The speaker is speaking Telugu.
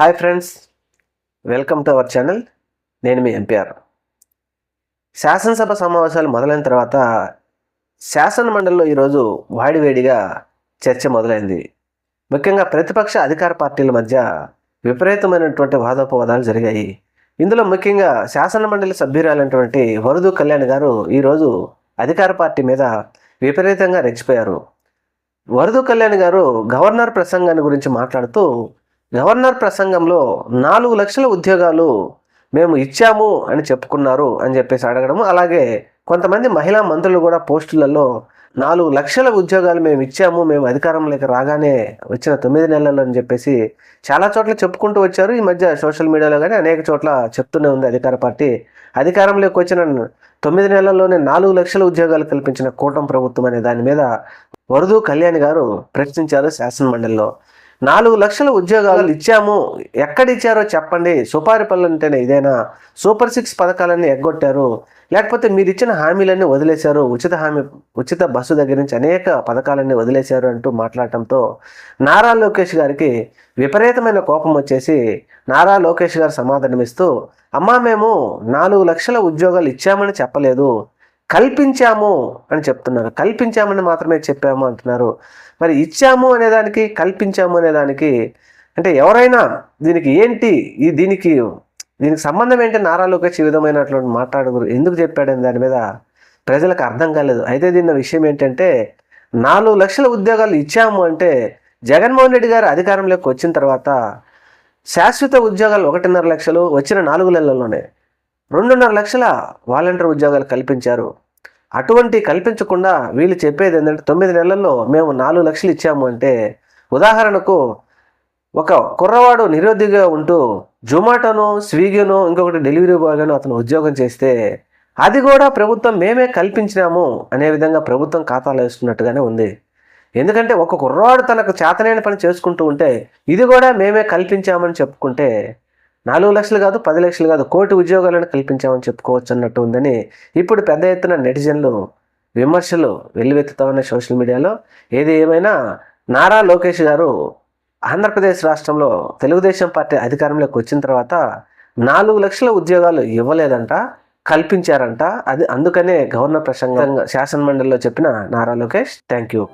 Hi friends welcome to our channel. నేను మీ ఎంపీఆర్ శాసనసభ సమావేశాలు మొదలైన తర్వాత శాసన మండలిలో ఈరోజు వాడివేడిగా చర్చ మొదలైంది. ముఖ్యంగా ప్రతిపక్ష అధికార పార్టీల మధ్య విపరీతమైనటువంటి వాదోపవాదాలు జరిగాయి. ఇందులో ముఖ్యంగా శాసన మండలి సభ్యురాలైనటువంటి వరదు కళ్యాణ్ గారు ఈరోజు అధికార పార్టీ మీద విపరీతంగా రెచ్చిపోయారు. వరదు కళ్యాణ్ గారు గవర్నర్ ప్రసంగాన్ని గురించి మాట్లాడుతూ గవర్నర్ ప్రసంగంలో నాలుగు లక్షల ఉద్యోగాలు మేము ఇచ్చాము అని చెప్పుకున్నారు అని చెప్పేసి అడగడము. అలాగే కొంతమంది మహిళా మంత్రులు కూడా పోస్టులలో నాలుగు లక్షల ఉద్యోగాలు మేము ఇచ్చాము మేము అధికారంలోకి రాగానే వచ్చిన తొమ్మిది నెలల్లో అని చెప్పేసి చాలా చోట్ల చెప్పుకుంటూ వచ్చారు. ఈ మధ్య సోషల్ మీడియాలో కానీ అనేక చోట్ల చెప్తూనే ఉంది అధికార పార్టీ. అధికారంలోకి వచ్చిన తొమ్మిది నెలల్లోనే నాలుగు లక్షల ఉద్యోగాలు కల్పించిన కూటమి ప్రభుత్వం అనే దాని మీద వరదు కళ్యాణ్ గారు ప్రశ్నించారు శాసనమండలిలో. నాలుగు లక్షల ఉద్యోగాలు ఇచ్చాము. ఎక్కడ ఇచ్చారో చెప్పండి. సుపారి పనులు అంటేనే ఇదేనా? సూపర్ సిక్స్ పథకాలన్నీ ఎగ్గొట్టారు. లేకపోతే మీరు ఇచ్చిన హామీలన్నీ వదిలేశారు. ఉచిత హామీ ఉచిత బస్సు దగ్గర నుంచి అనేక పథకాలన్నీ వదిలేశారు అంటూ మాట్లాడటంతో నారా లోకేష్ గారికి విపరీతమైన కోపం వచ్చేసి నారా లోకేష్ గారు సమాధానమిస్తూ అమ్మా మేము నాలుగు లక్షల ఉద్యోగాలు ఇచ్చామని చెప్పలేదు. కల్పించాము అని చెప్తున్నారు. కల్పించామని మాత్రమే చెప్పాము అంటున్నారు. మరి ఇచ్చాము అనేదానికి కల్పించాము అనేదానికి అంటే ఎవరైనా దీనికి ఏంటి? ఈ దీనికి దీనికి సంబంధం ఏంటి? నారా లోకేష్ ఈ విధమైనటువంటి మాట్లాడుగురు ఎందుకు చెప్పాడని దాని మీద ప్రజలకు అర్థం కాలేదు. అయితే దీని విషయం ఏంటంటే నాలుగు లక్షల ఉద్యోగాలు ఇచ్చాము అంటే జగన్మోహన్ రెడ్డి గారు అధికారంలోకి వచ్చిన తర్వాత శాశ్వత ఉద్యోగాలు ఒకటిన్నర లక్షలు వచ్చిన నాలుగు నెలల్లోనే రెండున్నర లక్షల వాలంటీర్ ఉద్యోగాలు కల్పించారు. అటువంటి కల్పించకుండా వీళ్ళు చెప్పేది ఏంటంటే తొమ్మిది నెలల్లో మేము నాలుగు లక్షలు ఇచ్చాము అంటే ఉదాహరణకు ఒక కుర్రవాడు నిరుద్యోగిగా ఉంటూ జొమాటోను స్విగ్గీను ఇంకొకటి డెలివరీ బాయ్గాను అతను ఉద్యోగం చేస్తే అది కూడా ప్రభుత్వం మేమే కల్పించినాము అనే విధంగా ప్రభుత్వం ఖాతాలో వేస్తున్నట్టుగానే ఉంది. ఎందుకంటే ఒక కుర్రవాడు తనకు చేతనైన పని చేసుకుంటూ ఉంటే ఇది కూడా మేమే కల్పించామని చెప్పుకుంటే నాలుగు లక్షలు కాదు పది లక్షలు కాదు కోటి ఉద్యోగాలను కల్పించామని చెప్పుకోవచ్చు అన్నట్టు ఉందని ఇప్పుడు పెద్ద ఎత్తున నెటిజన్లు విమర్శలు వెల్లువెత్తుతా ఉన్నాయి సోషల్ మీడియాలో. ఏది ఏమైనా నారా లోకేష్ గారు ఆంధ్రప్రదేశ్ రాష్ట్రంలో తెలుగుదేశం పార్టీ అధికారంలోకి వచ్చిన తర్వాత నాలుగు లక్షల ఉద్యోగాలు ఇవ్వలేదంట కల్పించారంట. అది అందుకనే గవర్నర్ ప్రసంగంగా శాసనమండలిలో చెప్పిన నారా లోకేష్ థ్యాంక్ యూ.